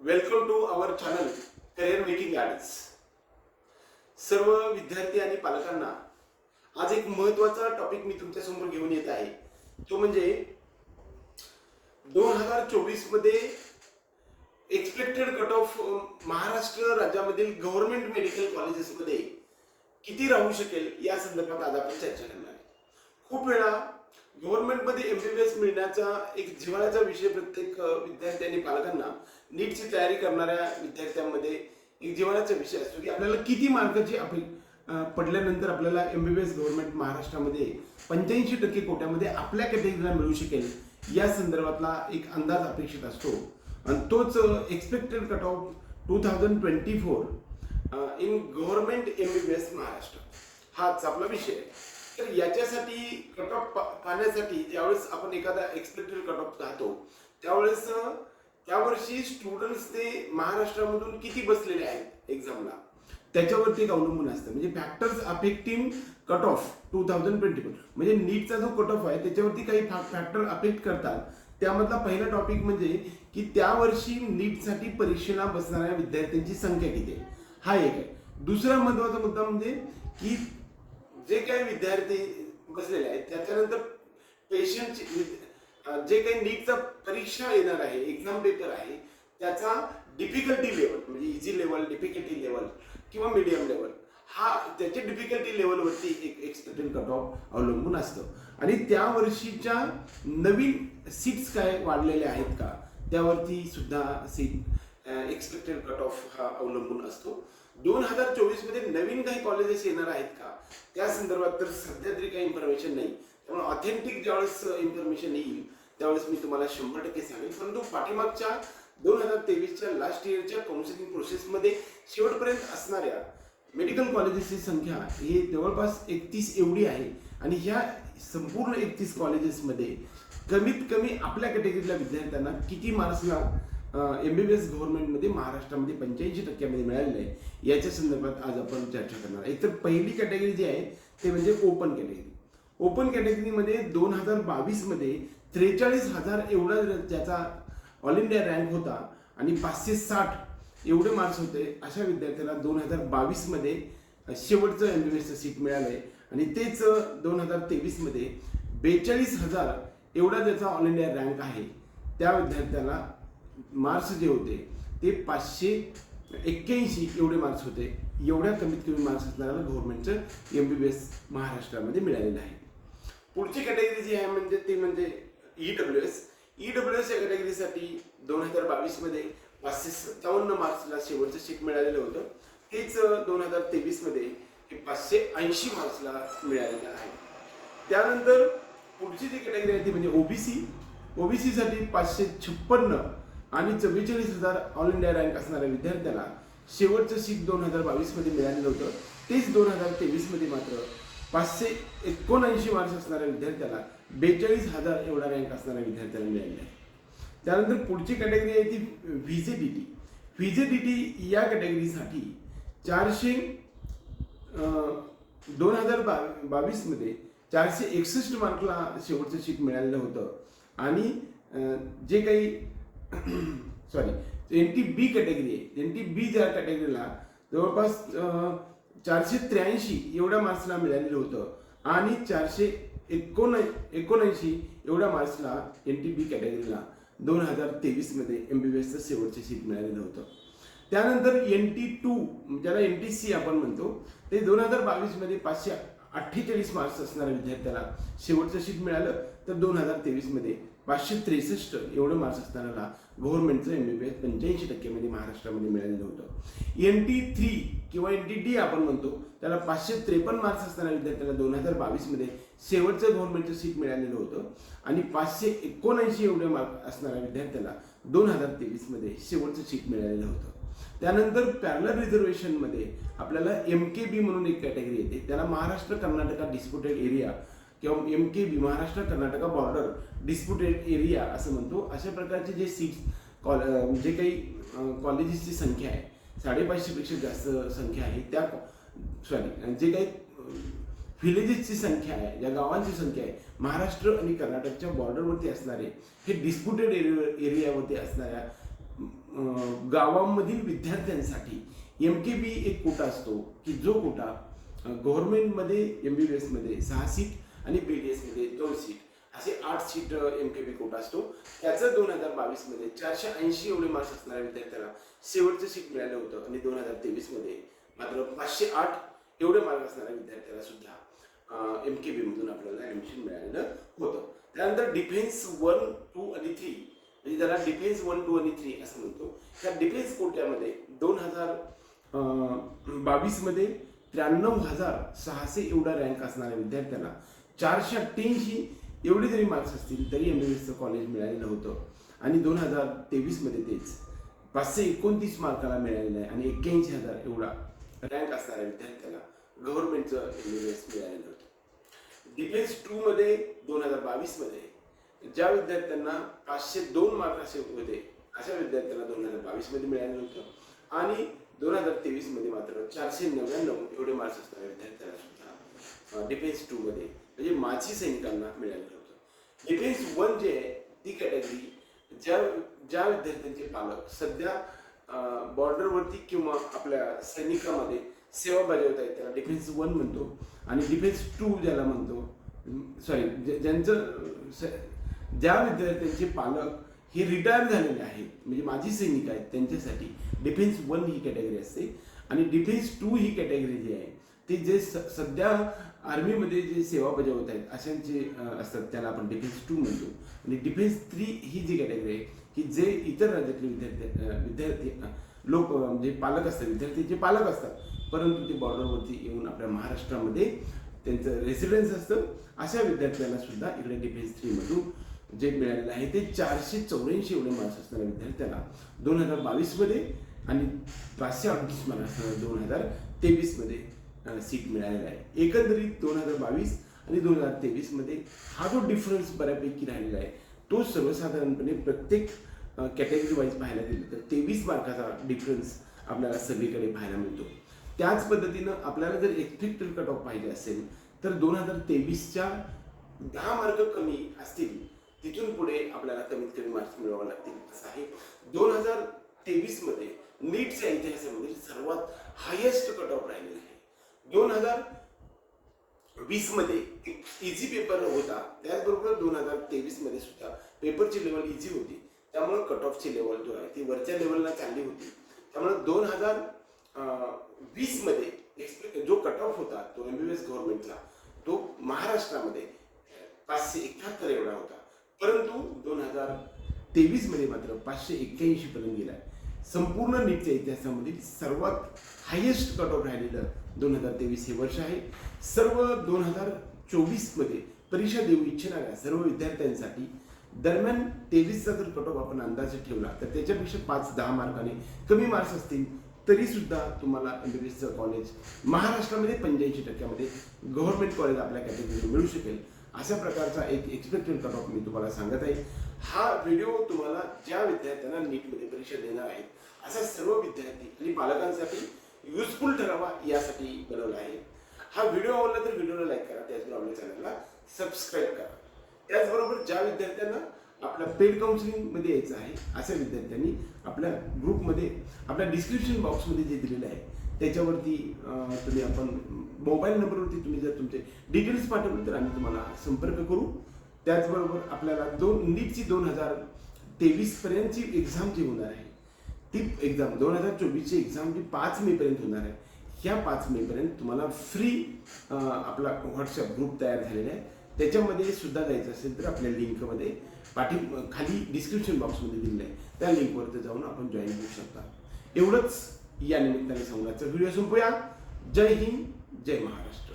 Welcome to our channel career making gardens सर्व विद्यार्थी आणि पालकांना आज एक महत्त्वाचा टॉपिक मी तुमच्यासमोर घेऊन येत आहे. तो म्हणजे दोन हजार चोवीसमध्ये एक्सपेक्टेड कट ऑफ महाराष्ट्र राज्यामधील गव्हर्नमेंट मेडिकल कॉलेजेसमध्ये किती राहू शकेल या संदर्भात आज आपण चर्चा करणार आहे. खूप वेळा गव्हर्नमेंटमध्ये एम बी बी एस मिळण्याचा एक जिव्हाळ्याचा विषय प्रत्येक अ, विद्यार्थी आणि पालकांना नीटची तयारी करणाऱ्या विद्यार्थ्यांमध्ये एक जिव्हाळ्याचा विषय असतो की आपल्याला किती मार्काची अपे पडल्यानंतर आपल्याला M B B S government महाराष्ट्रामध्ये पंच्याऐंशी टक्के कोट्यामध्ये आपल्या कॅटेगरीला मिळू शकेल या संदर्भातला एक अंदाज अपेक्षित असतो. आणि तोच expected cut off two thousand twenty four in government M B B S Maharashtra. हाच आपला विषय आहे. तर याच्यासाठी कट ऑफ पाहण्यासाठी ज्यावेळेस आपण एखादा एक्सपेक्टेड कट ऑफ पाहतो त्यावेळेस त्यावर्षी स्टुडंट्स ते महाराष्ट्रामधून किती बसलेले आहेत एक्झामला त्याच्यावरती एक अवलंबून असतं. म्हणजे factors affecting cut off two thousand twenty one म्हणजे नीटचा जो कट ऑफ आहे त्याच्यावरती काही फॅक्टर अफेक्ट करतात. त्यामधला पहिला टॉपिक म्हणजे की त्या वर्षी नीटसाठी परीक्षेला बसणाऱ्या विद्यार्थ्यांची संख्या किती आहे? हा एक आहे. दुसरा महत्त्वाचा मुद्दा म्हणजे की जे काही विद्यार्थी बसलेले आहेत त्याच्यानंतर पेशंटची जे काही नीटचा परीक्षा येणार आहे एक्झाम पेपर आहे त्याचा डिफिकल्टी लेवल म्हणजे इझी लेवल डिफिकल्टी लेवल किंवा मीडियम लेवल हा त्याच्या डिफिकल्टी लेवलवरती एक एक्सपेक्टेड कट ऑफ अवलंबून असतं. आणि त्या वर्षीच्या नवीन सीट्स काय वाढलेल्या आहेत का? त्यावरती सुद्धा सीट एक्सपेक्टेड कट ऑफ हा अवलंबून असतो. दोन हजार चोवीसमध्ये नवीन काही कॉलेजेस येणार आहेत का? त्या संदर्भात तर सध्या तरी काही इन्फॉर्मेशन नाही. त्यामुळे ऑथेंटिक ज्यावेळेस इन्फॉर्मेशन येईल त्यावेळेस मी तुम्हाला शंभर टक्के सांगेन. परंतु पाठीमागच्या दोन हजार तेवीसच्या लास्ट इयरच्या काउन्सिलिंग प्रोसेसमध्ये शेवटपर्यंत असणाऱ्या मेडिकल कॉलेजेसची संख्या हे जवळपास एकतीस एवढी आहे. आणि ह्या संपूर्ण एकतीस कॉलेजेसमध्ये कमीत कमी आपल्या कॅटेगरीतल्या विद्यार्थ्यांना किती मार्क्सला एम बी बी एस गव्हर्नमेंटमध्ये महाराष्ट्रामध्ये पंच्याऐंशी टक्क्यामध्ये मिळालेलं आहे. याच्या संदर्भात आज आपण चर्चा करणार आहे. तर पहिली कॅटेगरी जी आहे ते म्हणजे ओपन कॅटेगरी ओपन कॅटेगरीमध्ये दोन हजार बावीसमध्ये त्रेचाळीस हजार एवढा ज्याचा ऑल इंडिया रँक होता आणि पाचशे साठ एवढे मार्क्स होते अशा विद्यार्थ्याला दोन हजार बावीसमध्ये शेवटचं एम बी बी एसचं सीट मिळालं आहे आणि तेच दोन हजार तेवीसमध्ये बेचाळीस हजार एवढा ज्याचा ऑल इंडिया रँक आहे त्या विद्यार्थ्याला मार्क्स जे होते ते पाचशे एक्क्याऐंशी एवढे मार्क्स होते. एवढ्या कमीत कमी मार्क्स असणाऱ्याला गव्हर्नमेंटचं एम बी बी एस महाराष्ट्रामध्ये मिळालेलं आहे. पुढची कॅटेगरी जी आहे म्हणजे ती म्हणजे E W S E W S या कॅटेगरीसाठी दोन हजार बावीसमध्ये पाचशे सत्तावन्न मार्क्सला शेवटचं सीट मिळालेलं होतं. तेच दोन हजार तेवीसमध्ये हे पाचशे ऐंशी मार्क्सला मिळालेलं आहे. त्यानंतर पुढची जी कॅटेगरी आहे ती म्हणजे ओबीसी ओबीसीसाठी पाचशे छप्पन्न आणि चव्वेचाळीस हजार ऑल इंडिया रँक असणाऱ्या विद्यार्थ्याला शेवटचं सीट दोन हजार बावीसमध्ये मिळालेलं होतं. तेच दोन हजार तेवीसमध्ये मात्र पाचशे एकोणऐंशी मार्क्स असणाऱ्या विद्यार्थ्याला बेचाळीस हजार एवढा रँक असणाऱ्या विद्यार्थ्याला मिळालेला आहे. त्यानंतर पुढची कॅटेगरी आहे ती VJ D T D T या कॅटेगरीसाठी चारशे दोन हजार बा बावीसमध्ये चारशे एकसष्ट मार्कला शेवटचं सीट मिळालेलं होतं. आणि जे काही sorry N T B category आहे. एन टी बी ज्या कॅटेगरीला जवळपास चारशे त्र्याऐंशी एवढ्या मार्क्सला मिळालेलं होतं. आणि चारशे एकोण एकोणऐंशी एवढ्या मार्क्सला एन टी बी कॅटेगरीला दोन हजार तेवीसमध्ये एम बी बी एसचं शेवटचं सीट मिळालेलं होतं. त्यानंतर एन टी टू ज्याला एन टी सी आपण म्हणतो ते दोन हजार बावीसमध्ये पाचशे अठ्ठेचाळीस मार्क्स असणाऱ्या विद्यार्थ्याला शेवटचं सीट मिळालं. तर दोन हजार तेवीसमध्ये पाचशे त्रेसष्ट एवढं मार्क्स असणाऱ्याला गव्हर्नमेंटचं एम बी बी एस पंच्याऐंशी टक्क्यामध्ये महाराष्ट्रामध्ये मिळालेलं होतं. एन टी थ्री किंवा एन टी डी आपण म्हणतो त्याला पाचशे त्रेपन्न मार्क्स असणाऱ्या विद्यार्थ्याला दोन हजार बावीसमध्ये शेवटचं गव्हर्नमेंटचं सीट मिळालेलं होतं. आणि पाचशे एकोणऐंशी एवढे मार्क असणाऱ्या विद्यार्थ्याला दोन हजार तेवीसमध्ये शेवटचं सीट मिळालेलं होतं. त्यानंतर पॅरलर रिझर्वेशनमध्ये आपल्याला एम के बी म्हणून एक कॅटेगरी येते. त्याला महाराष्ट्र कर्नाटका डिस्प्युटेड एरिया किंवा M K B Maharashtra Karnataka border disputed area असं म्हणतो. अशा प्रकारचे जे सीट्स कॉल जे काही कॉलेजेसची संख्या आहे साडेपाचशेपेक्षा जास्त संख्या आहे त्या सॉरी जे काही व्हिलेजेसची संख्या आहे ज्या गावांची संख्या आहे महाराष्ट्र आणि कर्नाटकच्या बॉर्डरवरती असणारे हे डिस्प्युटेड एरिया एरियावरती असणाऱ्या गावांमधील विद्यार्थ्यांसाठी एम के बी एक कोटा असतो की जो कोटा गव्हर्नमेंटमध्ये एम बी बी एसमध्ये सहा सीट आणि बी डी एसमध्ये दोन सीट असे आठ seat M K B quota असतो. त्याचं दोन हजार बावीसमध्ये चारशे ऐंशी एवढे मार्क्स असणाऱ्या विद्यार्थ्याला शेवटचं सीट मिळालं होतं आणि दोन हजार तेवीसमध्ये मात्र पाचशे आठ एवढे मार्क असणाऱ्या विद्यार्थ्याला सुद्धा एम के बीमधून आपल्याला ॲडमिशन मिळालेलं होतं. त्यानंतर डिफेन्स वन टू आणि थ्री म्हणजे त्याला डिफेन्स वन टू आणि थ्री असं म्हणतो. त्या डिफेन्स कोट्यामध्ये दोन हजार बावीसमध्ये त्र्याण्णव हजार सहाशे एवढा रँक असणाऱ्या विद्यार्थ्याला चारशे अठ्ठ्याऐंशी एवढे जरी मार्क्स असतील तरी एम बी बी एसचं कॉलेज मिळालेलं होतं आणि दोन हजार तेवीसमध्ये तेच. पाचशे एकोणतीस मार्काला मिळालेलं आहे आणि एक्क्याऐंशी हजार एवढा रँक असणाऱ्या विद्यार्थ्याला गव्हर्नमेंटचं एम बी बी एस मिळालेलं होतं डिफेन्स टू मध्ये दोन हजार बावीसमध्ये ज्या विद्यार्थ्यांना पाचशे दोन मार्क असे होते अशा विद्यार्थ्यांना दोन हजार बावीसमध्ये मिळालं होतं आणि दोन हजार तेवीसमध्ये मात्र चारशे नव्याण्णव एवढे मार्क्स असणाऱ्या विद्यार्थ्याला सुद्धा डिफेन्स टू मध्ये म्हणजे माजी सैनिकांना मिळालेलं होतं. डिफेन्स वन जे आहे ती कॅटेगरी ज्या ज्या विद्यार्थ्यांचे पालक सध्या बॉर्डरवरती किंवा आपल्या सैनिकामध्ये सेवा बजावत आहेत त्याला डिफेन्स वन म्हणतो. आणि डिफेन्स टू ज्याला म्हणतो सॉरी ज्यांचं स- ज्या विद्यार्थ्यांचे पालक हे रिटायर झालेले आहेत म्हणजे माजी सैनिक आहेत त्यांच्यासाठी डिफेन्स वन ही कॅटेगरी असते. आणि डिफेन्स टू ही कॅटेगरी जी आहे ते जे स सध्या आर्मीमध्ये जे सेवा बजावत आहेत अशांचे असतात. त्याला आपण डिफेन्स टू म्हणतो. आणि डिफेन्स थ्री ही जी कॅटेगरी आहे की जे इतर राज्यातले विद्यार्थी विद्यार्थी लोक म्हणजे पालक असतात विद्यार्थ्यांचे पालक असतात परंतु ते बॉर्डरवरती येऊन आपल्या महाराष्ट्रामध्ये त्यांचं रेसिडेन्स असतं. अशा विद्यार्थ्यांना सुद्धा इकडे डिफेन्स थ्रीमधून जे मिळालेलं आहे ते चारशे चौऱ्याऐंशी एवढे मार्क्स असणाऱ्या विद्यार्थ्याला दोन हजार बावीसमध्ये आणि पाचशे अडतीस मार्क्स असणाऱ्या दोन हजार तेवीसमध्ये सीट मिळालेला आहे. एकंदरीत दोन हजार बावीस आणि दोन हजार तेवीसमध्ये हा जो डिफरन्स बऱ्यापैकी राहिलेला आहे तो सर्वसाधारणपणे प्रत्येक कॅटेगरी वाईज पाहायला गेलं तर तेवीस मार्काचा डिफरन्स आपल्याला सगळीकडे पाहायला मिळतो. त्याच पद्धतीनं आपल्याला जर एक्सपेक्टेड कट ऑफ पाहिजे असेल तर दोन हजार तेवीसच्या दहा मार्क कमी असतील तिथून पुढे आपल्याला कमीत कमी मार्क्स मिळवावे लागतील. असं आहे. दोन हजार तेवीसमध्ये नीटच्या इतिहासामध्ये सर्वात हायेस्ट कट ऑफ राहिलेला आहे. दोन हजार वीसमध्ये इझी पेपर होता. त्याचबरोबर दोन हजार तेवीसमध्ये सुद्धा पेपरची लेवल इझी होती. त्यामुळे कट ऑफची लेवल जो आहे ती वरच्या लेवलला चालली होती. त्यामुळे दोन हजार वीसमध्ये जो कट ऑफ होता तो एमबीबीएस गव्हर्नमेंटला तो महाराष्ट्रामध्ये पाचशे एकाहत्तर एवढा होता. परंतु दोन हजार तेवीसमध्ये मात्र पाचशे एक्क्याऐंशी पर्यंत आहे संपूर्ण नीटच्या इतिहासामध्ये सर्वात हायेस्ट कट ऑफ राहिलेलं दोन हजार तेवीस हे वर्ष आहे. सर्व दोन हजार चोवीसमध्ये परीक्षा देऊ इच्छिणाऱ्या सर्व विद्यार्थ्यांसाठी दरम्यान तेवीसचा जर कट ऑफ आपण अंदाजे ठेवला तर त्याच्यापेक्षा पाच दहा मार्काने कमी मार्क्स असतील तरी सुद्धा तुम्हाला एमबीबीएसचं कॉलेज महाराष्ट्रामध्ये पंच्याऐंशी टक्क्यामध्ये गव्हर्नमेंट कॉलेज आपल्या कॅटेगरीमध्ये मिळू शकेल. अशा प्रकारचा एक एक्सपेक्टेड कट ऑफ मी तुम्हाला सांगत आहे. हा व्हिडिओ तुम्हाला ज्या विद्यार्थ्यांना नीटमध्ये परीक्षा देणार आहेत असा सर्व विद्यार्थी आणि पालकांसाठी युजफुल ठरावा यासाठी बनवला आहे. हा व्हिडिओ आवडला तर व्हिडिओला लाईक करा त्याचबरोबर आपल्या चॅनलला सबस्क्राईब करा. त्याचबरोबर ज्या विद्यार्थ्यांना आपल्या पेड काउन्सिलिंगमध्ये यायचं आहे अशा विद्यार्थ्यांनी आपल्या ग्रुपमध्ये आपल्या डिस्क्रिप्शन बॉक्समध्ये जे दिलेलं आहे त्याच्यावरती तुम्ही आपण मोबाईल नंबरवरती तुम्ही जर तुमचे डिटेल्स पाठवले तर आम्ही तुम्हाला संपर्क करू. त्याचबरोबर आपल्याला दोन नीटची दोन हजार तेवीसपर्यंतची एक्झाम जी होणार आहे ती एक्झाम दोन हजार चोवीसची एक्झाम जी पाच मेपर्यंत होणार आहे ह्या पाच मेपर्यंत तुम्हाला फ्री आपला व्हॉट्सअप ग्रुप तयार झालेला आहे. त्याच्यामध्ये सुद्धा जायचं असेल तर आपल्या लिंकमध्ये पाठी खाली डिस्क्रिप्शन बॉक्समध्ये दिलेलं आहे. त्या लिंकवरती जाऊन आपण जॉईन करू शकता. एवढंच. या निमित्ताने संघाचा व्हिडिओ संपूया. जय हिंद जय महाराष्ट्र.